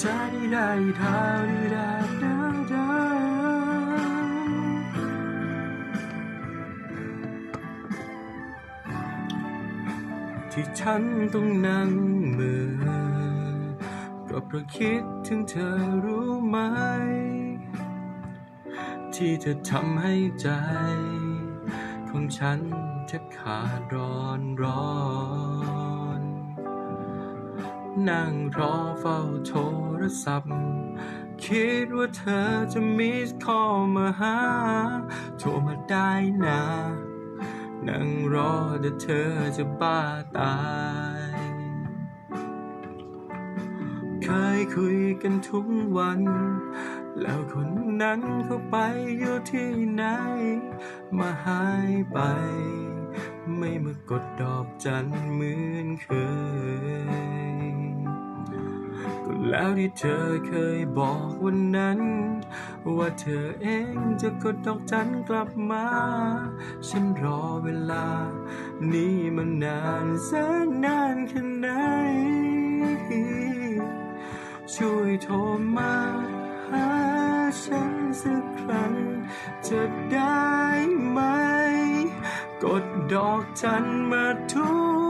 จาดีดาดีดาดีดาดาดาที่ฉันต้องนั่งมือก็เพราะคิดถึงเธอรู้ไหม ที่เธอทำให้ใจ ของฉันแทบขาดร้อนร้อน นั่งรอเฝ้าโทรศัพท์ คิดว่าเธอจะมิสคอลมาหา โทรมาได้นะ นั่งรอแต่เธอจะบ้าตาย เคยคุยกันทุกวัน แล้วคนนั้นเขาไปอยู่ที่ไหน มาหายไป ไม่มากดดอกจันเหมือนเคย แล้วที่เธอเคยบอกวันนั้น ว่าเธอเองจะกดดอกจันกลับมา ฉันรอเวลา นี้มันนานแสนนานแค่ไหน ช่วยโทรมาหาฉันสักครั้ง จะได้ไหม กดดอกจันมาทุก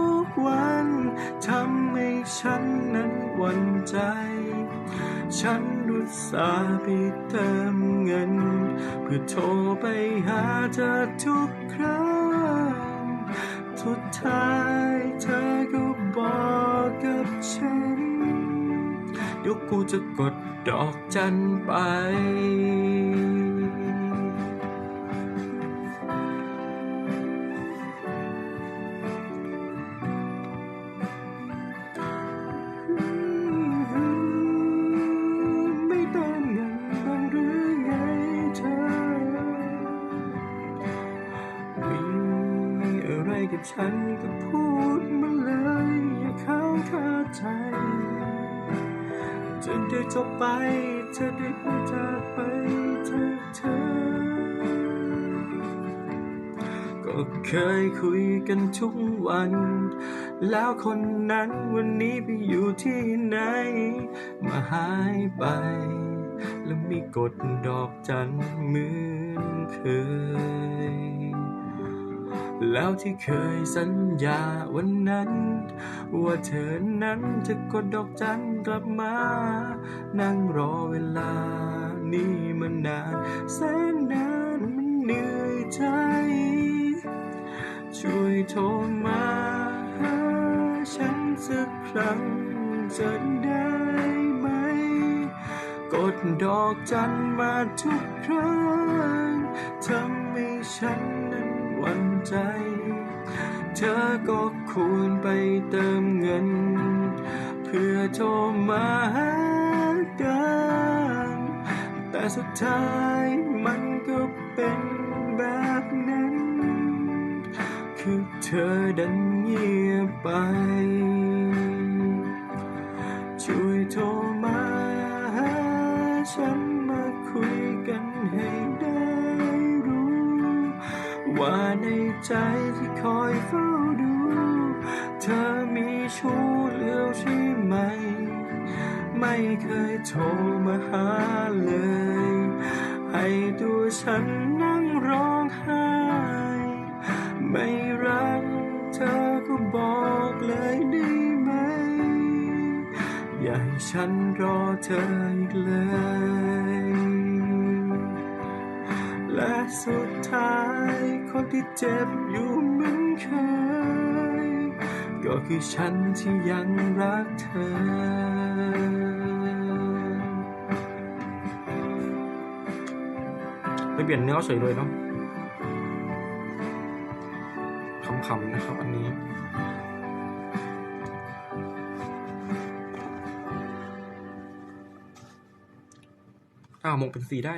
วันทำให้ฉันนั้นหวั่นใจ ฉันรุตสาไปเติมเงิน เพื่อโทรไปหาเธอทุกครั้งสุดท้ายเธอก็บอกกับฉันเดี๋ยวกูจะกดดอกจันไป กับฉันก็พูดมาเลย อย่าเข้าคาใจ จะได้จบไปจะได้ไม่จากไปเธอเธอ ก็เคยคุยกันทุกวัน แล้วคนนั้นวันนี้ไปอยู่ที่ไหน มาหายไป แล้วมีกดดอกจันเหมือนเคย แล้วที่เคยสัญญาวันนั้น ว่าเธอนั้นจะกดดอกจันกลับมา นั่งรอเวลานี่มันนานแสนนานมันเหนื่อยใจ ช่วยโทรมาหาฉันสักครั้งจะได้ไหม กดดอกจันมาทุกครั้งทำให้ฉันนั้นหวั่น ใจ เธอก็ควรไปเติมเงิน เพื่อโทรมาหากันแต่สุดท้ายมันก็เป็นแบบนั้น คือเธอดันเงียบไป ช่วยโทรมาหาฉันมาคุยกันให้ได้รู้ ว่าใน ใจที่คอยเฝ้าดู เธอมีชู้เหลือใช่ไหม ไม่เคยโทรมาหาเลย ให้ตัวฉันนั่งร้องไห้ ไม่รักเธอก็บอกเลยได้ไหม อย่าให้ฉันรอเธออีกเลยและสุดท้าย คนที่เจ็บอยู่เหมือนเคย ก็คือฉันที่ยังรักเธอไปเปลี่ยนเนื้อเฉยเลยเนาะขำๆนะครับอันนี้ ถ้าเอามงเป็นสีได้